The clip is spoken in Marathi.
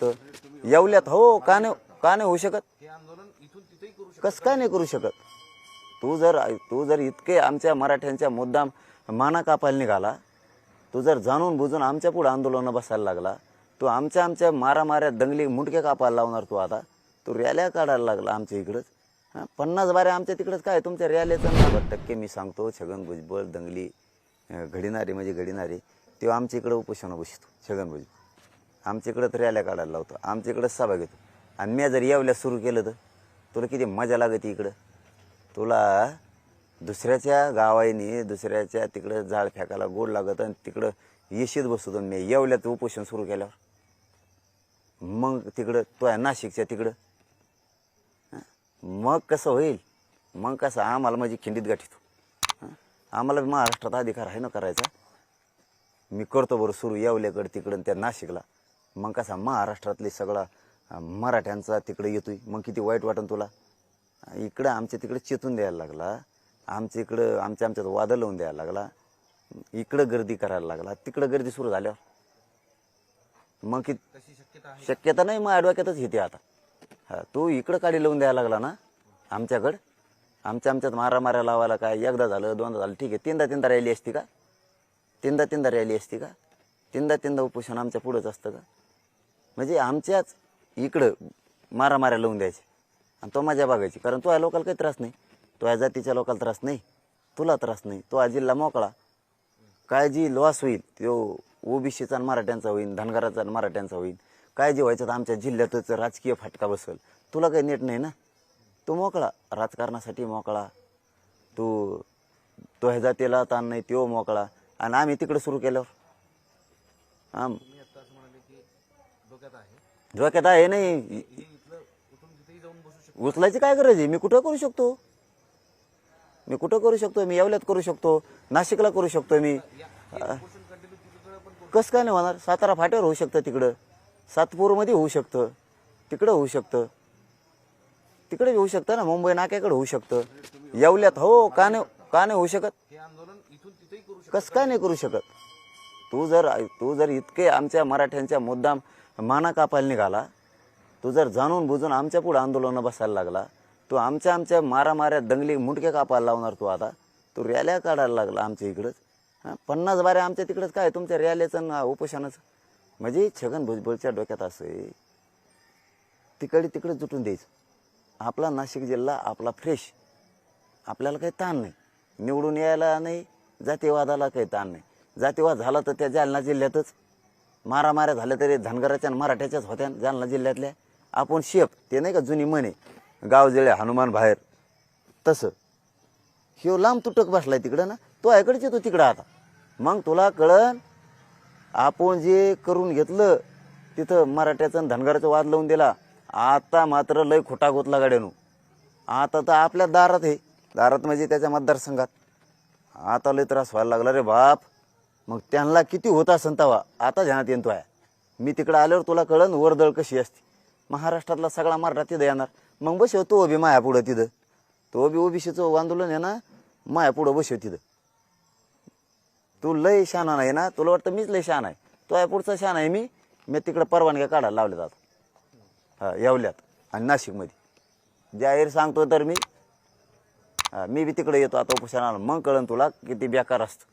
शकतं येवल्यात हो का नाही का नाही होऊ शकत? कसं काय नाही करू शकत? तू जर तू जर इतके आमच्या मराठ्यांच्या मुद्दाम माना कापायला निघाला तू जर जाणून बुजून आमच्या पुढे आंदोलनं बसायला लागला तू आमच्या आमच्या मारामाऱ्या दंगली मुंडके कापायला लावणार तू आता? तू रॅल्या काढायला लागला आमच्या इकडंच. हां पन्नास बारे आमच्या तिकडंच काय? तुमच्या रॅलीचं नव्वद टक्के मी सांगतो छगन भुजबळ दंगली अं, म्हणजे घडीनारी तो आमच्या इकडं उपोषण बसतो छगन भुजबळ. आमच्या इकडं तर रॅल्या काढायला लावतो. आमच्या इकडं सभा घेतो. आणि मी जर येवल्या सुरू केलं तर तुला किती मजा लागते इकडं? तुला दुसऱ्याच्या गावाने दुसऱ्याच्या तिकडं जाळ फेकायला गोड लागत आणि तिकडं येशीत बसतो. मी येवल्यात उपोषण सुरू केल्यावर. मग तिकडं तो आहे नाशिकच्या तिकडं. मग कसं होईल? मग कसं आम्हाला माझी खिंडीत गाठीतो. हं? आम्हाला महाराष्ट्रात अधिकार आहे ना करायचा? मी करतो बरं सुरू येवल्याकडं तिकडं त्या नाशिकला. मग कसा महाराष्ट्रातले सगळा मराठ्यांचा तिकडं येतोय. मग किती वाईट वाटन तुला? इकडं आमच्या तिकडं चेतून द्यायला लागला. आमच्या इकडं आमच्या आमच्यात वादळ लावून द्यायला लागला. इकडं गर्दी करायला लागला. तिकडं गर्दी सुरू झाल्यावर. मग किती शक्यता नाही मग ॲडव्होकेटच येते आता. हा तू इकडं काढी लावून द्यायला लागला ना आमच्याकडं. आमच्या आमच्यात मारा मारा लावायला काय एकदा झालं दोनदा झालं. ठीक आहे तीनदा तीनदा रॅली असती का? तीनदा तीनदा रॅली असती का? तीनदा तीनदा उपोषण आमच्या पुढंच असतं का? म्हणजे आमच्याच इकडं मारामाऱ्या लावून द्यायचे. आणि तो माझ्या बघायची कारण तो या लोकाला काही त्रास नाही. तो या जातीच्या लोकाला त्रास नाही. तुला त्रास नाही. तो हा जिल्हा मोकळा. काय जी लॉस होईल तो ओबीसीचा आणि मराठ्यांचा होईल धनगराचा आणि मराठ्यांचा होईल काय व्हायचं तर आमच्या जिल्ह्यातच राजकीय फाटका बसल. तुला काही नेट नाही ना? तू मोकळा. राजकारणासाठी मोकळा. तू तो ह्या जातीला ताण नाही. तो मोकळा. आणि आम्ही तिकडे सुरू केल्यावर. आम डोक्यात आहे. नाही. उचलायची काय गरज आहे? मी कुठं करू शकतो? मी कुठं करू शकतो? मी येवल्यात करू शकतो. नाशिकला करू शकतो मी. कसं काय नाही होणार? सातारा फाट्यावर होऊ शकतं तिकडं. सातपूरमध्ये होऊ शकतं. तिकडं होऊ शकतं. तिकडे होऊ शकतं ना? मुंबई नाक्याकडे होऊ शकतं. येवल्यात हो का नाही का नाही होऊ शकत. कसं काय नाही करू शकत? तू जर तू जर इतके आमच्या मराठ्यांच्या मुद्दाम माना कापायला निघाला तू जर जाणून बुजून आमच्या पुढे आंदोलनं बसायला लागला तू आमच्या आमच्या मारामाऱ्या दंगली मुंडके कापायला लावणार तू आता तू रॅल्या काढायला लागला आमच्या इकडंच. हां पन्नास बाऱ्या आमच्या तिकडंच काय तुमच्या रॅल्याचं ना उपोषणाचं? म्हणजे छगन भुजबळच्या डोक्यात असं आहे तिकडे तिकडे जुटून द्यायचं. आपला नाशिक जिल्हा आपला फ्रेश आपल्याला काही ताण नाही. निवडून यायला नाही जातीवादाला काही ताण नाही. जातीवाद झाला तर त्या जालना जिल्ह्यातच. मारामाऱ्या झाल्या तरी धनगराच्या आणि मराठ्याच्याच होत्या जालना जिल्ह्यातल्या. आपण शेप ते नाही का जुनी म्हणे गाव जळे हनुमान बाहेर. तसं. ह्यो लांब तुटक बसलाय तिकडं ना. तो ऐकडच येतो तिकडं आता. मग तुला कळन आपण जे करून घेतलं तिथं मराठ्याचं आणि धनगराचा वाद लावून दिला आता मात्र लय खोटा गोतला गाड्यानो. आता तर आपल्या दारात आहे दारात म्हणजे त्याच्या मतदारसंघात. आता लय त्रास व्हायला लागला रे बाप. मग त्यांना किती होता संतावा तवा आता ध्यानात येतो आहे मी तिकडं आल्यावर तुला कळन वर्दळ कशी असते. महाराष्ट्रातला सगळा मराठा तिथं येणार. मग बसव तो बी माया पुढं तिथं. तो बी ओबीसीचं आंदोलन आहे ना माया पुढं बसव तिथं. तू लय शाना नाही ना तुला वाटतं मीच लय शान आहे. तो या पुढचा शान आहे मी. मी तिकडं परवानग्या काढायला लावल्या जात हा येवल्यात. आणि नाशिकमध्ये. जाहीर सांगतो तर मी. हा, मी बी तिकडे येतो आता उपोषणाला. मग कळन तुला किती बेकार असतं.